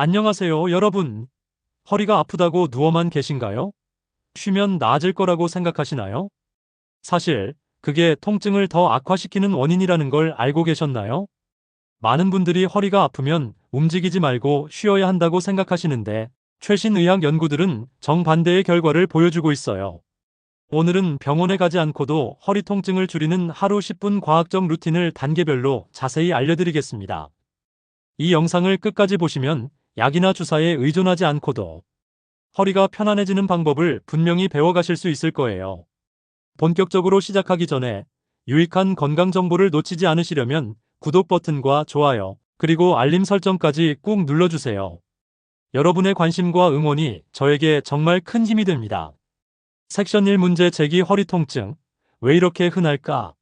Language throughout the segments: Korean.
안녕하세요, 여러분. 허리가 아프다고 누워만 계신가요? 쉬면 나아질 거라고 생각하시나요? 사실, 그게 통증을 더 악화시키는 원인이라는 걸 알고 계셨나요? 많은 분들이 허리가 아프면 움직이지 말고 쉬어야 한다고 생각하시는데, 최신 의학 연구들은 정반대의 결과를 보여주고 있어요. 오늘은 병원에 가지 않고도 허리 통증을 줄이는 하루 10분 과학적 루틴을 단계별로 자세히 알려드리겠습니다. 이 영상을 끝까지 보시면 약이나 주사에 의존하지 않고도 허리가 편안해지는 방법을 분명히 배워가실 수 있을 거예요. 본격적으로 시작하기 전에 유익한 건강 정보를 놓치지 않으시려면 구독 버튼과 좋아요, 그리고 알림 설정까지 꾹 눌러주세요. 여러분의 관심과 응원이 저에게 정말 큰 힘이 됩니다. 섹션 1 문제 제기 허리 통증. 왜 이렇게 흔할까?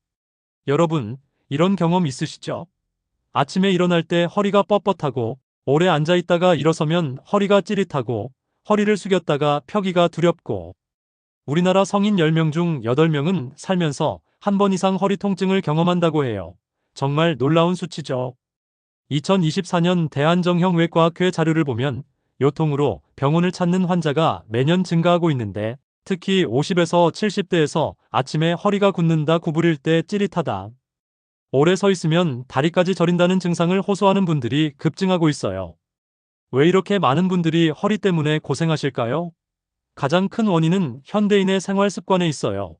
여러분, 이런 경험 있으시죠? 아침에 일어날 때 허리가 뻣뻣하고 오래 앉아 있다가 일어서면 허리가 찌릿하고 허리를 숙였다가 펴기가 두렵고 우리나라 성인 10명 중 8명은 살면서 한 번 이상 허리 통증을 경험한다고 해요. 정말 놀라운 수치죠. 2024년 대한정형외과학회 자료를 보면 요통으로 병원을 찾는 환자가 매년 증가하고 있는데 특히 50에서 70대에서 아침에 허리가 굳는다 구부릴 때 찌릿하다. 오래 서 있으면 다리까지 저린다는 증상을 호소하는 분들이 급증하고 있어요. 왜 이렇게 많은 분들이 허리 때문에 고생하실까요? 가장 큰 원인은 현대인의 생활 습관에 있어요.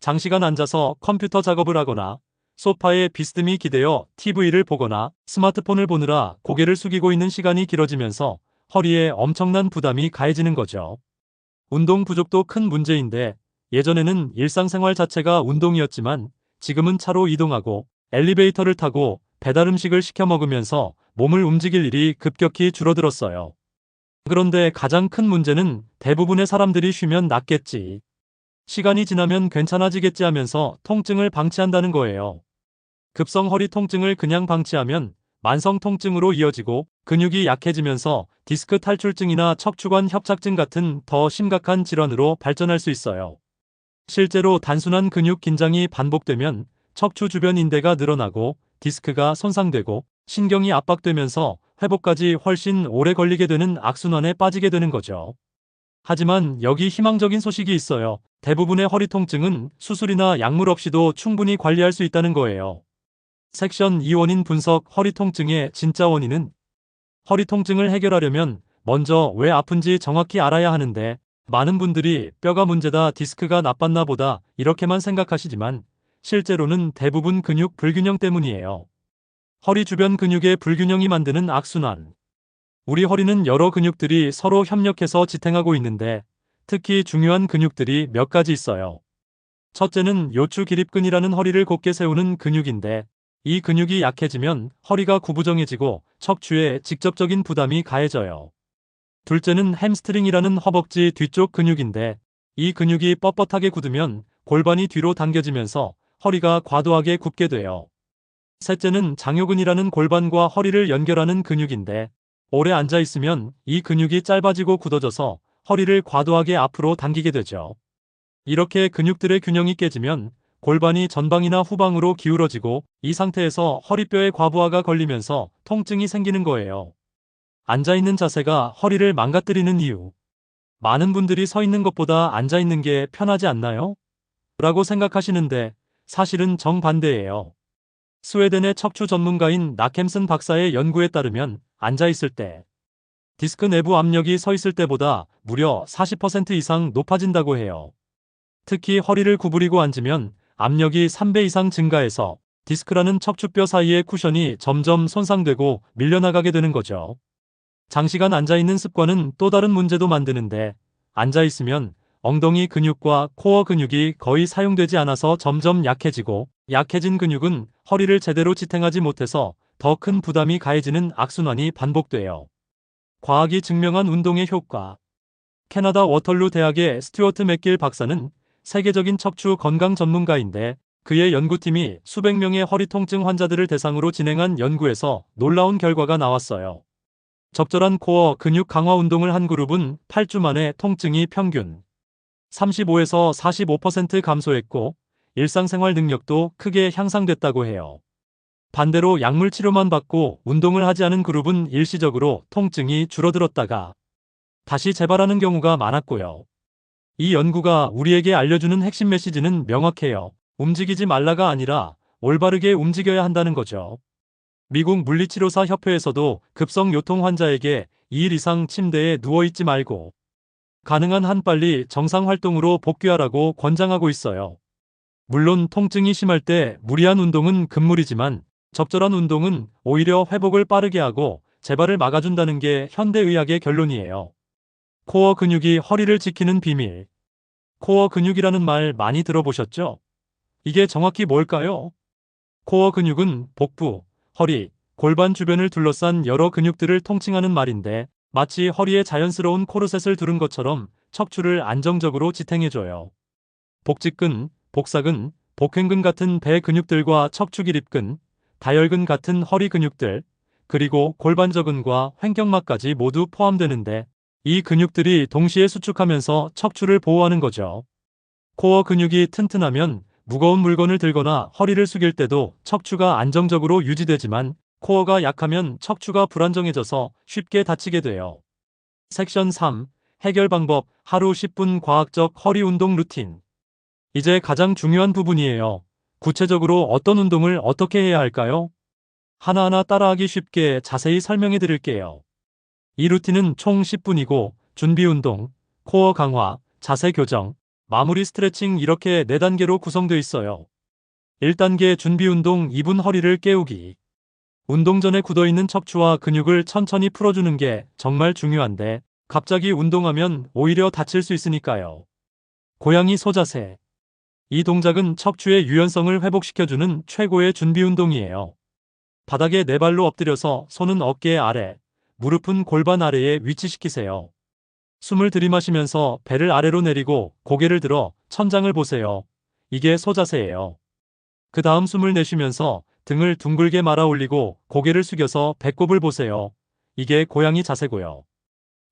장시간 앉아서 컴퓨터 작업을 하거나 소파에 비스듬히 기대어 TV를 보거나 스마트폰을 보느라 고개를 숙이고 있는 시간이 길어지면서 허리에 엄청난 부담이 가해지는 거죠. 운동 부족도 큰 문제인데 예전에는 일상생활 자체가 운동이었지만 지금은 차로 이동하고 엘리베이터를 타고 배달 음식을 시켜 먹으면서 몸을 움직일 일이 급격히 줄어들었어요. 그런데 가장 큰 문제는 대부분의 사람들이 쉬면 낫겠지. 시간이 지나면 괜찮아지겠지 하면서 통증을 방치한다는 거예요. 급성 허리 통증을 그냥 방치하면 만성 통증으로 이어지고 근육이 약해지면서 디스크 탈출증이나 척추관 협착증 같은 더 심각한 질환으로 발전할 수 있어요. 실제로 단순한 근육 긴장이 반복되면 척추 주변 인대가 늘어나고 디스크가 손상되고 신경이 압박되면서 회복까지 훨씬 오래 걸리게 되는 악순환에 빠지게 되는 거죠. 하지만 여기 희망적인 소식이 있어요. 대부분의 허리 통증은 수술이나 약물 없이도 충분히 관리할 수 있다는 거예요. 섹션 2 원인 분석 허리 통증의 진짜 원인은 허리 통증을 해결하려면 먼저 왜 아픈지 정확히 알아야 하는데 많은 분들이 뼈가 문제다 디스크가 나빴나 보다 이렇게만 생각하시지만 실제로는 대부분 근육 불균형 때문이에요. 허리 주변 근육의 불균형이 만드는 악순환. 우리 허리는 여러 근육들이 서로 협력해서 지탱하고 있는데 특히 중요한 근육들이 몇 가지 있어요. 첫째는 요추 기립근이라는 허리를 곧게 세우는 근육인데 이 근육이 약해지면 허리가 구부정해지고 척추에 직접적인 부담이 가해져요. 둘째는 햄스트링이라는 허벅지 뒤쪽 근육인데 이 근육이 뻣뻣하게 굳으면 골반이 뒤로 당겨지면서 허리가 과도하게 굽게 돼요. 셋째는 장요근이라는 골반과 허리를 연결하는 근육인데 오래 앉아 있으면 이 근육이 짧아지고 굳어져서 허리를 과도하게 앞으로 당기게 되죠. 이렇게 근육들의 균형이 깨지면 골반이 전방이나 후방으로 기울어지고 이 상태에서 허리뼈에 과부하가 걸리면서 통증이 생기는 거예요. 앉아있는 자세가 허리를 망가뜨리는 이유. 많은 분들이 서 있는 것보다 앉아있는 게 편하지 않나요? 라고 생각하시는데 사실은 정반대예요. 스웨덴의 척추 전문가인 나캠슨 박사의 연구에 따르면 앉아있을 때 디스크 내부 압력이 서 있을 때보다 무려 40% 이상 높아진다고 해요. 특히 허리를 구부리고 앉으면 압력이 3배 이상 증가해서 디스크라는 척추뼈 사이의 쿠션이 점점 손상되고 밀려나가게 되는 거죠. 장시간 앉아있는 습관은 또 다른 문제도 만드는데 앉아있으면 엉덩이 근육과 코어 근육이 거의 사용되지 않아서 점점 약해지고 약해진 근육은 허리를 제대로 지탱하지 못해서 더 큰 부담이 가해지는 악순환이 반복돼요. 과학이 증명한 운동의 효과 캐나다 워털루 대학의 스튜어트 맥길 박사는 세계적인 척추 건강 전문가인데 그의 연구팀이 수백 명의 허리 통증 환자들을 대상으로 진행한 연구에서 놀라운 결과가 나왔어요. 적절한 코어 근육 강화 운동을 한 그룹은 8주 만에 통증이 평균 35에서 45% 감소했고 일상생활 능력도 크게 향상됐다고 해요. 반대로 약물 치료만 받고 운동을 하지 않은 그룹은 일시적으로 통증이 줄어들었다가 다시 재발하는 경우가 많았고요. 이 연구가 우리에게 알려주는 핵심 메시지는 명확해요. 움직이지 말라가 아니라 올바르게 움직여야 한다는 거죠. 미국 물리치료사 협회에서도 급성 요통 환자에게 2일 이상 침대에 누워있지 말고 가능한 한 빨리 정상 활동으로 복귀하라고 권장하고 있어요. 물론 통증이 심할 때 무리한 운동은 금물이지만 적절한 운동은 오히려 회복을 빠르게 하고 재발을 막아준다는 게 현대의학의 결론이에요. 코어 근육이 허리를 지키는 비밀. 코어 근육이라는 말 많이 들어보셨죠? 이게 정확히 뭘까요? 코어 근육은 복부, 허리, 골반 주변을 둘러싼 여러 근육들을 통칭하는 말인데 마치 허리에 자연스러운 코르셋을 두른 것처럼 척추를 안정적으로 지탱해줘요. 복직근, 복사근, 복횡근 같은 배 근육들과 척추 기립근, 다혈근 같은 허리 근육들, 그리고 골반저근과 횡격막까지 모두 포함되는데 이 근육들이 동시에 수축하면서 척추를 보호하는 거죠. 코어 근육이 튼튼하면 무거운 물건을 들거나 허리를 숙일 때도 척추가 안정적으로 유지되지만 코어가 약하면 척추가 불안정해져서 쉽게 다치게 돼요. 섹션 3. 해결 방법 하루 10분 과학적 허리 운동 루틴. 이제 가장 중요한 부분이에요. 구체적으로 어떤 운동을 어떻게 해야 할까요? 하나하나 따라하기 쉽게 자세히 설명해 드릴게요. 이 루틴은 총 10분이고 준비 운동, 코어 강화, 자세 교정, 마무리 스트레칭 이렇게 4단계로 구성되어 있어요. 1단계 준비 운동 2분 허리를 깨우기. 운동 전에 굳어있는 척추와 근육을 천천히 풀어주는 게 정말 중요한데 갑자기 운동하면 오히려 다칠 수 있으니까요. 고양이 소자세. 이 동작은 척추의 유연성을 회복시켜주는 최고의 준비 운동이에요. 바닥에 네 발로 엎드려서 손은 어깨 아래, 무릎은 골반 아래에 위치시키세요. 숨을 들이마시면서 배를 아래로 내리고 고개를 들어 천장을 보세요. 이게 소자세예요. 그 다음 숨을 내쉬면서 등을 둥글게 말아 올리고 고개를 숙여서 배꼽을 보세요. 이게 고양이 자세고요.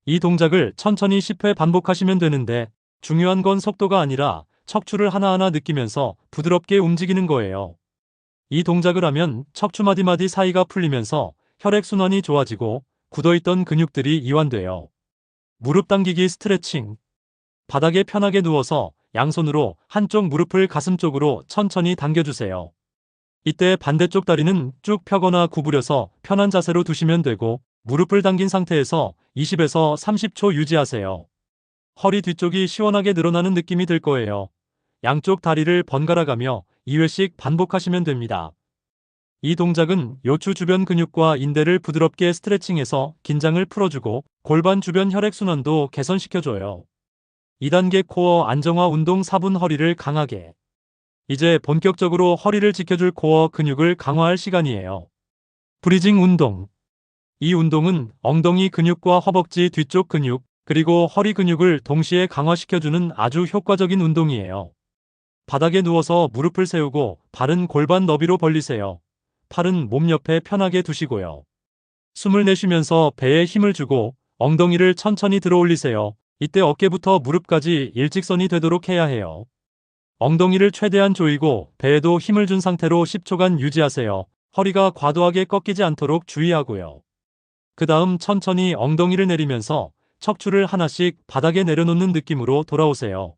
이 동작을 천천히 10회 반복하시면 되는데 중요한 건 속도가 아니라 척추를 하나하나 느끼면서 부드럽게 움직이는 거예요. 이 동작을 하면 척추 마디마디 사이가 풀리면서 혈액순환이 좋아지고 굳어있던 근육들이 이완돼요. 무릎 당기기 스트레칭. 바닥에 편하게 누워서 양손으로 한쪽 무릎을 가슴 쪽으로 천천히 당겨주세요. 이때 반대쪽 다리는 쭉 펴거나 구부려서 편한 자세로 두시면 되고 무릎을 당긴 상태에서 20에서 30초 유지하세요. 허리 뒤쪽이 시원하게 늘어나는 느낌이 들 거예요. 양쪽 다리를 번갈아 가며 2회씩 반복하시면 됩니다. 이 동작은 요추 주변 근육과 인대를 부드럽게 스트레칭해서 긴장을 풀어주고 골반 주변 혈액순환도 개선시켜줘요. 2단계 코어 안정화 운동 4분 허리를 강하게. 이제 본격적으로 허리를 지켜줄 코어 근육을 강화할 시간이에요. 브리징 운동. 이 운동은 엉덩이 근육과 허벅지 뒤쪽 근육, 그리고 허리 근육을 동시에 강화시켜주는 아주 효과적인 운동이에요. 바닥에 누워서 무릎을 세우고 발은 골반 너비로 벌리세요. 팔은 몸 옆에 편하게 두시고요. 숨을 내쉬면서 배에 힘을 주고 엉덩이를 천천히 들어 올리세요. 이때 어깨부터 무릎까지 일직선이 되도록 해야 해요. 엉덩이를 최대한 조이고 배에도 힘을 준 상태로 10초간 유지하세요. 허리가 과도하게 꺾이지 않도록 주의하고요. 그 다음 천천히 엉덩이를 내리면서 척추를 하나씩 바닥에 내려놓는 느낌으로 돌아오세요.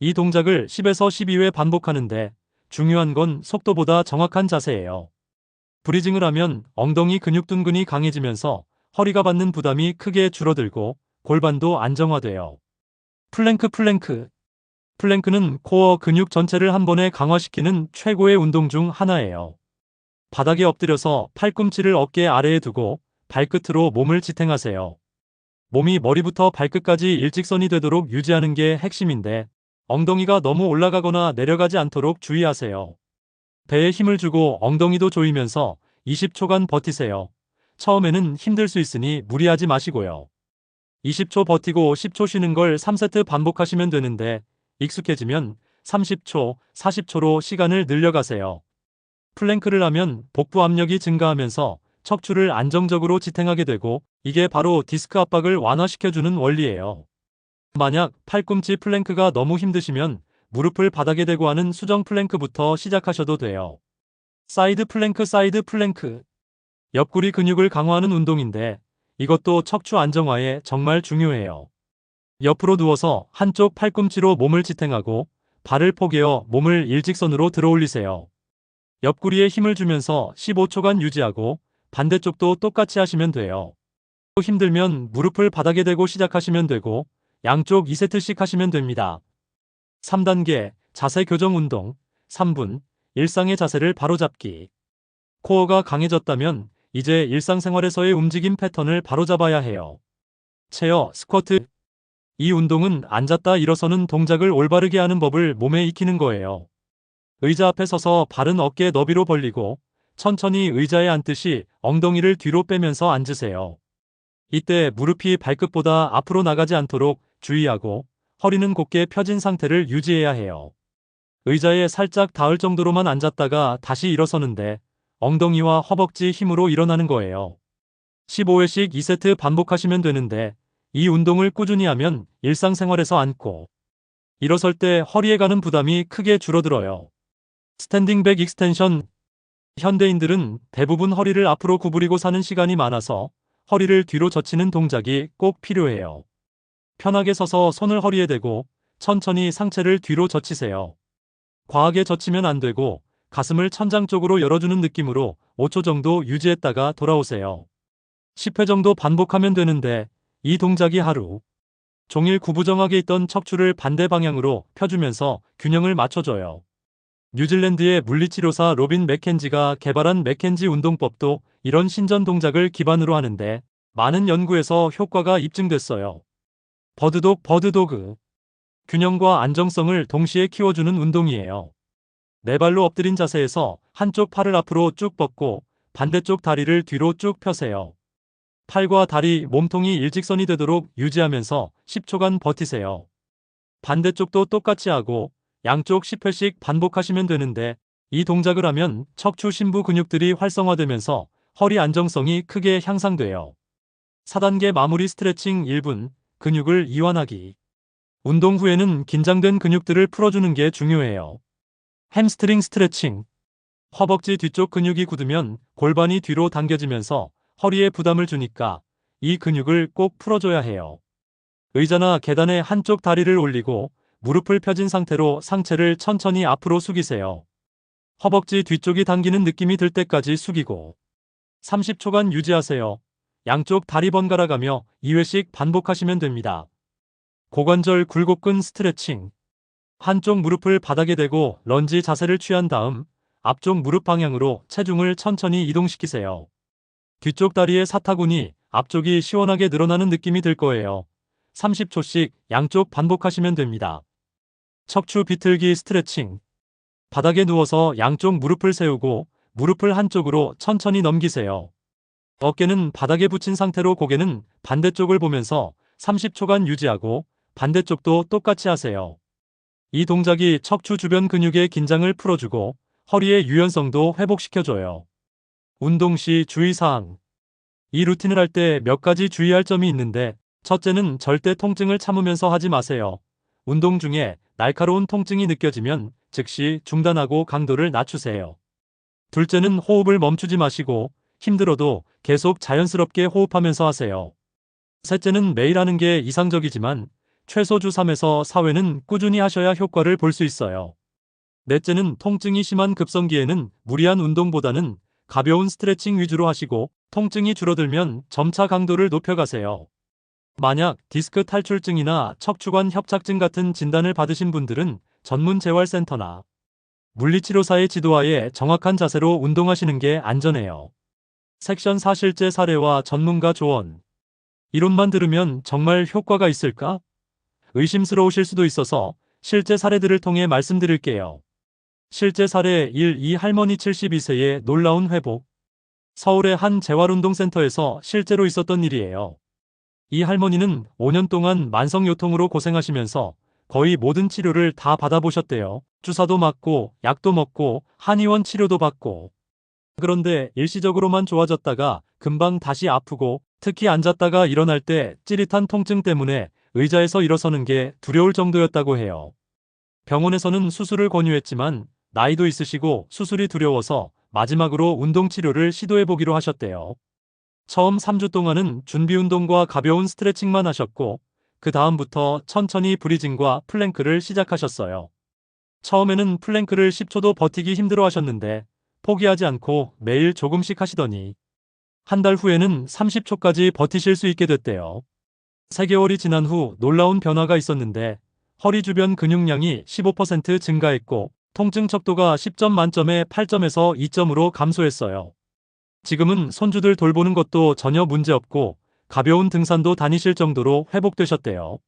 이 동작을 10에서 12회 반복하는데 중요한 건 속도보다 정확한 자세예요. 브리징을 하면 엉덩이 근육 둔근이 강해지면서 허리가 받는 부담이 크게 줄어들고 골반도 안정화돼요. 플랭크 플랭크 플랭크는 코어 근육 전체를 한 번에 강화시키는 최고의 운동 중 하나예요. 바닥에 엎드려서 팔꿈치를 어깨 아래에 두고 발끝으로 몸을 지탱하세요. 몸이 머리부터 발끝까지 일직선이 되도록 유지하는 게 핵심인데 엉덩이가 너무 올라가거나 내려가지 않도록 주의하세요. 배에 힘을 주고 엉덩이도 조이면서 20초간 버티세요. 처음에는 힘들 수 있으니 무리하지 마시고요. 20초 버티고 10초 쉬는 걸 3세트 반복하시면 되는데 익숙해지면 30초, 40초로 시간을 늘려가세요. 플랭크를 하면 복부 압력이 증가하면서 척추를 안정적으로 지탱하게 되고 이게 바로 디스크 압박을 완화시켜주는 원리예요. 만약 팔꿈치 플랭크가 너무 힘드시면 무릎을 바닥에 대고 하는 수정 플랭크부터 시작하셔도 돼요. 사이드 플랭크 사이드 플랭크. 옆구리 근육을 강화하는 운동인데 이것도 척추 안정화에 정말 중요해요. 옆으로 누워서 한쪽 팔꿈치로 몸을 지탱하고 발을 포개어 몸을 일직선으로 들어 올리세요. 옆구리에 힘을 주면서 15초간 유지하고 반대쪽도 똑같이 하시면 돼요. 또 힘들면 무릎을 바닥에 대고 시작하시면 되고 양쪽 2세트씩 하시면 됩니다. 3단계 자세 교정 운동 3분 일상의 자세를 바로잡기 코어가 강해졌다면 이제 일상생활에서의 움직임 패턴을 바로잡아야 해요. 체어, 스쿼트 이 운동은 앉았다 일어서는 동작을 올바르게 하는 법을 몸에 익히는 거예요. 의자 앞에 서서 발은 어깨 너비로 벌리고 천천히 의자에 앉듯이 엉덩이를 뒤로 빼면서 앉으세요. 이때 무릎이 발끝보다 앞으로 나가지 않도록 주의하고 허리는 곧게 펴진 상태를 유지해야 해요. 의자에 살짝 닿을 정도로만 앉았다가 다시 일어서는데 엉덩이와 허벅지 힘으로 일어나는 거예요. 15회씩 2세트 반복하시면 되는데 이 운동을 꾸준히 하면 일상생활에서 앉고 일어설 때 허리에 가는 부담이 크게 줄어들어요. 스탠딩 백 익스텐션 현대인들은 대부분 허리를 앞으로 구부리고 사는 시간이 많아서 허리를 뒤로 젖히는 동작이 꼭 필요해요. 편하게 서서 손을 허리에 대고 천천히 상체를 뒤로 젖히세요. 과하게 젖히면 안 되고 가슴을 천장 쪽으로 열어주는 느낌으로 5초 정도 유지했다가 돌아오세요. 10회 정도 반복하면 되는데 이 동작이 하루 종일 구부정하게 있던 척추를 반대 방향으로 펴주면서 균형을 맞춰줘요. 뉴질랜드의 물리치료사 로빈 맥켄지가 개발한 맥켄지 운동법도 이런 신전 동작을 기반으로 하는데 많은 연구에서 효과가 입증됐어요. 버드독 버드도그 균형과 안정성을 동시에 키워주는 운동이에요. 네 발로 엎드린 자세에서 한쪽 팔을 앞으로 쭉 뻗고 반대쪽 다리를 뒤로 쭉 펴세요. 팔과 다리, 몸통이 일직선이 되도록 유지하면서 10초간 버티세요. 반대쪽도 똑같이 하고 양쪽 10회씩 반복하시면 되는데 이 동작을 하면 척추 심부 근육들이 활성화되면서 허리 안정성이 크게 향상돼요. 4단계 마무리 스트레칭 1분 근육을 이완하기 운동 후에는 긴장된 근육들을 풀어주는 게 중요해요. 햄스트링 스트레칭 허벅지 뒤쪽 근육이 굳으면 골반이 뒤로 당겨지면서 허리에 부담을 주니까 이 근육을 꼭 풀어줘야 해요. 의자나 계단에 한쪽 다리를 올리고 무릎을 펴진 상태로 상체를 천천히 앞으로 숙이세요. 허벅지 뒤쪽이 당기는 느낌이 들 때까지 숙이고 30초간 유지하세요. 양쪽 다리 번갈아 가며 2회씩 반복하시면 됩니다. 고관절 굴곡근 스트레칭 한쪽 무릎을 바닥에 대고 런지 자세를 취한 다음 앞쪽 무릎 방향으로 체중을 천천히 이동시키세요. 뒤쪽 다리의 사타구니 앞쪽이 시원하게 늘어나는 느낌이 들 거예요. 30초씩 양쪽 반복하시면 됩니다. 척추 비틀기 스트레칭 바닥에 누워서 양쪽 무릎을 세우고 무릎을 한쪽으로 천천히 넘기세요. 어깨는 바닥에 붙인 상태로 고개는 반대쪽을 보면서 30초간 유지하고 반대쪽도 똑같이 하세요. 이 동작이 척추 주변 근육의 긴장을 풀어주고 허리의 유연성도 회복시켜줘요. 운동 시 주의사항. 이 루틴을 할 때 몇 가지 주의할 점이 있는데, 첫째는 절대 통증을 참으면서 하지 마세요. 운동 중에 날카로운 통증이 느껴지면 즉시 중단하고 강도를 낮추세요. 둘째는 호흡을 멈추지 마시고 힘들어도 계속 자연스럽게 호흡하면서 하세요. 셋째는 매일 하는 게 이상적이지만 최소 주 3에서 4회는 꾸준히 하셔야 효과를 볼 수 있어요. 넷째는 통증이 심한 급성기에는 무리한 운동보다는 가벼운 스트레칭 위주로 하시고 통증이 줄어들면 점차 강도를 높여가세요. 만약 디스크 탈출증이나 척추관 협착증 같은 진단을 받으신 분들은 전문 재활센터나 물리치료사의 지도하에 정확한 자세로 운동하시는 게 안전해요. 섹션 4 실제 사례와 전문가 조언. 이론만 들으면 정말 효과가 있을까? 의심스러우실 수도 있어서 실제 사례들을 통해 말씀드릴게요. 실제 사례 1. 이 할머니 72세의 놀라운 회복. 서울의 한 재활운동센터에서 실제로 있었던 일이에요. 이 할머니는 5년 동안 만성요통으로 고생하시면서 거의 모든 치료를 다 받아보셨대요. 주사도 맞고, 약도 먹고, 한의원 치료도 받고. 그런데 일시적으로만 좋아졌다가 금방 다시 아프고, 특히 앉았다가 일어날 때 찌릿한 통증 때문에 의자에서 일어서는 게 두려울 정도였다고 해요. 병원에서는 수술을 권유했지만 나이도 있으시고 수술이 두려워서 마지막으로 운동 치료를 시도해보기로 하셨대요. 처음 3주 동안은 준비 운동과 가벼운 스트레칭만 하셨고, 그 다음부터 천천히 브리징과 플랭크를 시작하셨어요. 처음에는 플랭크를 10초도 버티기 힘들어 하셨는데, 포기하지 않고 매일 조금씩 하시더니, 한 달 후에는 30초까지 버티실 수 있게 됐대요. 3개월이 지난 후 놀라운 변화가 있었는데, 허리 주변 근육량이 15% 증가했고, 통증 척도가 10점 만점에 8점에서 2점으로 감소했어요. 지금은 손주들 돌보는 것도 전혀 문제없고 가벼운 등산도 다니실 정도로 회복되셨대요.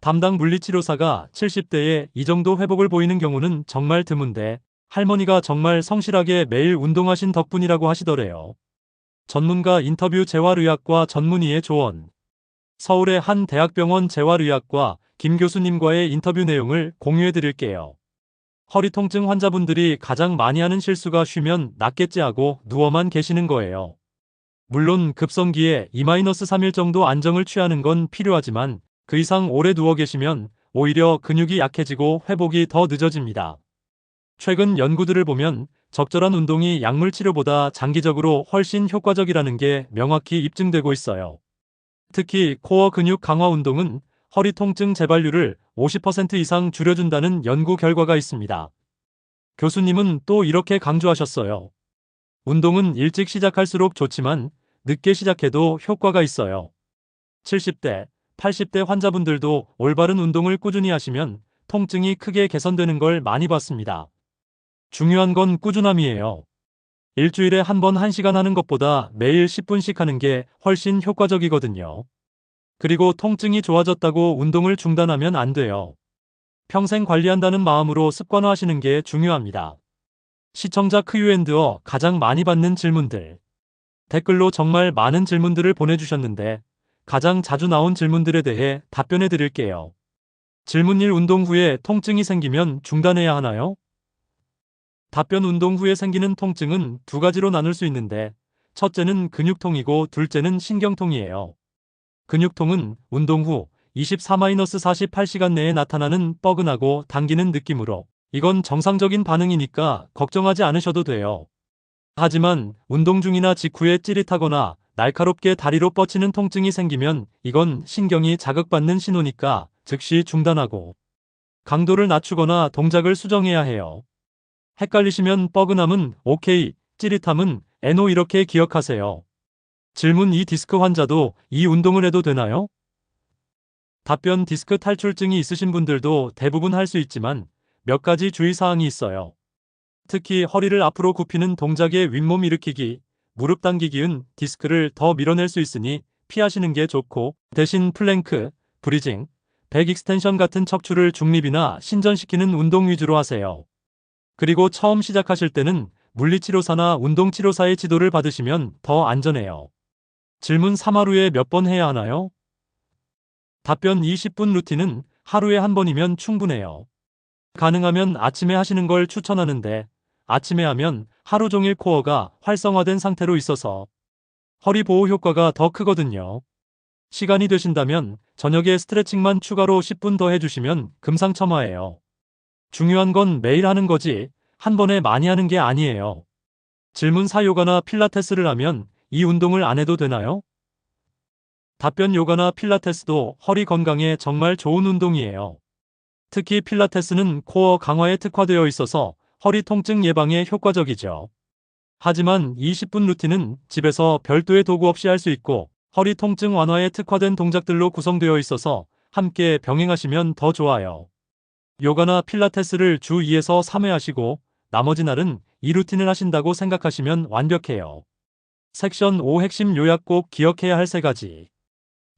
담당 물리치료사가 70대에 이 정도 회복을 보이는 경우는 정말 드문데 할머니가 정말 성실하게 매일 운동하신 덕분이라고 하시더래요. 전문가 인터뷰 재활의학과 전문의의 조언. 서울의 한 대학병원 재활의학과 김 교수님과의 인터뷰 내용을 공유해 드릴게요. 허리 통증 환자분들이 가장 많이 하는 실수가 쉬면 낫겠지 하고 누워만 계시는 거예요. 물론 급성기에 2-3일 정도 안정을 취하는 건 필요하지만 그 이상 오래 누워 계시면 오히려 근육이 약해지고 회복이 더 늦어집니다. 최근 연구들을 보면 적절한 운동이 약물 치료보다 장기적으로 훨씬 효과적이라는 게 명확히 입증되고 있어요. 특히 코어 근육 강화 운동은 허리 통증 재발률을 50% 이상 줄여준다는 연구 결과가 있습니다. 교수님은 또 이렇게 강조하셨어요. 운동은 일찍 시작할수록 좋지만 늦게 시작해도 효과가 있어요. 70대, 80대 환자분들도 올바른 운동을 꾸준히 하시면 통증이 크게 개선되는 걸 많이 봤습니다. 중요한 건 꾸준함이에요. 일주일에 한 번 1시간 하는 것보다 매일 10분씩 하는 게 훨씬 효과적이거든요. 그리고 통증이 좋아졌다고 운동을 중단하면 안 돼요. 평생 관리한다는 마음으로 습관화하시는 게 중요합니다. 시청자 크유앤드어 가장 많이 받는 질문들. 댓글로 정말 많은 질문들을 보내주셨는데 가장 자주 나온 질문들에 대해 답변해 드릴게요. 질문 1 운동 후에 통증이 생기면 중단해야 하나요? 답변 운동 후에 생기는 통증은 두 가지로 나눌 수 있는데 첫째는 근육통이고 둘째는 신경통이에요. 근육통은 운동 후 24-48시간 내에 나타나는 뻐근하고 당기는 느낌으로 이건 정상적인 반응이니까 걱정하지 않으셔도 돼요. 하지만 운동 중이나 직후에 찌릿하거나 날카롭게 다리로 뻗치는 통증이 생기면 이건 신경이 자극받는 신호니까 즉시 중단하고 강도를 낮추거나 동작을 수정해야 해요. 헷갈리시면 뻐근함은 OK, 찌릿함은 NO 이렇게 기억하세요. 질문 2 디스크 환자도 이 운동을 해도 되나요? 답변 디스크 탈출증이 있으신 분들도 대부분 할 수 있지만 몇 가지 주의사항이 있어요. 특히 허리를 앞으로 굽히는 동작의 윗몸 일으키기, 무릎 당기기은 디스크를 더 밀어낼 수 있으니 피하시는 게 좋고 대신 플랭크, 브리징, 백 익스텐션 같은 척추를 중립이나 신전시키는 운동 위주로 하세요. 그리고 처음 시작하실 때는 물리치료사나 운동치료사의 지도를 받으시면 더 안전해요. 질문 3하루에 몇 번 해야 하나요? 답변 20분 루틴은 하루에 한 번이면 충분해요. 가능하면 아침에 하시는 걸 추천하는데 아침에 하면 하루 종일 코어가 활성화된 상태로 있어서 허리 보호 효과가 더 크거든요. 시간이 되신다면 저녁에 스트레칭만 추가로 10분 더 해주시면 금상첨화예요. 중요한 건 매일 하는 거지 한 번에 많이 하는 게 아니에요. 질문 4 요가나 필라테스를 하면 이 운동을 안 해도 되나요? 답변 요가나 필라테스도 허리 건강에 정말 좋은 운동이에요. 특히 필라테스는 코어 강화에 특화되어 있어서 허리 통증 예방에 효과적이죠. 하지만 20분 루틴은 집에서 별도의 도구 없이 할 수 있고 허리 통증 완화에 특화된 동작들로 구성되어 있어서 함께 병행하시면 더 좋아요. 요가나 필라테스를 주 2에서 3회 하시고 나머지 날은 이 루틴을 하신다고 생각하시면 완벽해요. 섹션 5 핵심 요약 꼭 기억해야 할 3가지.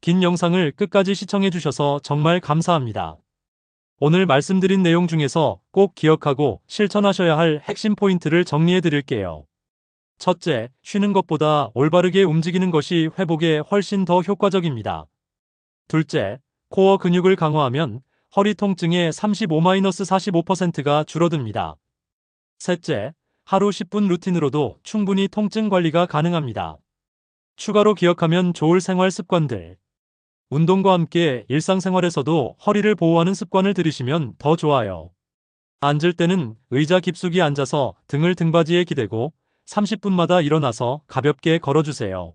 긴 영상을 끝까지 시청해 주셔서 정말 감사합니다. 오늘 말씀드린 내용 중에서 꼭 기억하고 실천하셔야 할 핵심 포인트를 정리해 드릴게요. 첫째, 쉬는 것보다 올바르게 움직이는 것이 회복에 훨씬 더 효과적입니다. 둘째, 코어 근육을 강화하면 허리 통증의 35-45%가 줄어듭니다. 셋째, 하루 10분 루틴으로도 충분히 통증 관리가 가능합니다. 추가로 기억하면 좋을 생활 습관들. 운동과 함께 일상생활에서도 허리를 보호하는 습관을 들이시면 더 좋아요. 앉을 때는 의자 깊숙이 앉아서 등을 등받이에 기대고 30분마다 일어나서 가볍게 걸어주세요.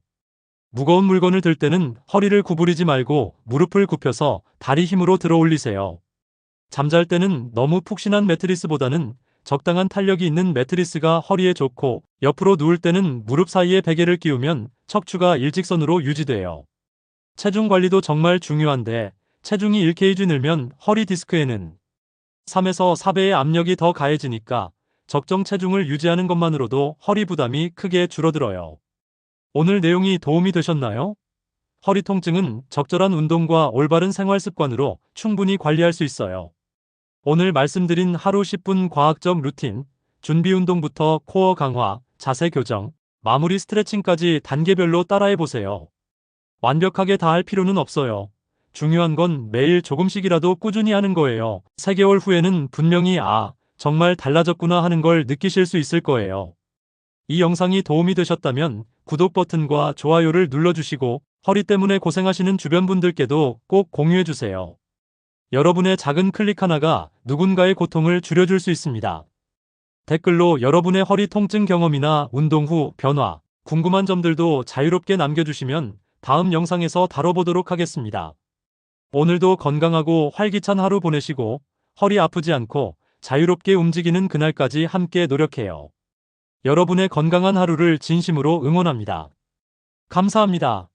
무거운 물건을 들 때는 허리를 구부리지 말고 무릎을 굽혀서 다리 힘으로 들어 올리세요. 잠잘 때는 너무 푹신한 매트리스보다는 적당한 탄력이 있는 매트리스가 허리에 좋고 옆으로 누울 때는 무릎 사이에 베개를 끼우면 척추가 일직선으로 유지돼요. 체중 관리도 정말 중요한데 체중이 1kg 늘면 허리 디스크에는 3에서 4배의 압력이 더 가해지니까 적정 체중을 유지하는 것만으로도 허리 부담이 크게 줄어들어요. 오늘 내용이 도움이 되셨나요? 허리 통증은 적절한 운동과 올바른 생활 습관으로 충분히 관리할 수 있어요. 오늘 말씀드린 하루 10분 과학적 루틴, 준비 운동부터 코어 강화, 자세 교정, 마무리 스트레칭까지 단계별로 따라해 보세요. 완벽하게 다 할 필요는 없어요. 중요한 건 매일 조금씩이라도 꾸준히 하는 거예요. 3개월 후에는 분명히 아, 정말 달라졌구나 하는 걸 느끼실 수 있을 거예요. 이 영상이 도움이 되셨다면 구독 버튼과 좋아요를 눌러주시고 허리 때문에 고생하시는 주변 분들께도 꼭 공유해주세요. 여러분의 작은 클릭 하나가 누군가의 고통을 줄여줄 수 있습니다. 댓글로 여러분의 허리 통증 경험이나 운동 후 변화, 궁금한 점들도 자유롭게 남겨주시면 다음 영상에서 다뤄보도록 하겠습니다. 오늘도 건강하고 활기찬 하루 보내시고 허리 아프지 않고 자유롭게 움직이는 그날까지 함께 노력해요. 여러분의 건강한 하루를 진심으로 응원합니다. 감사합니다.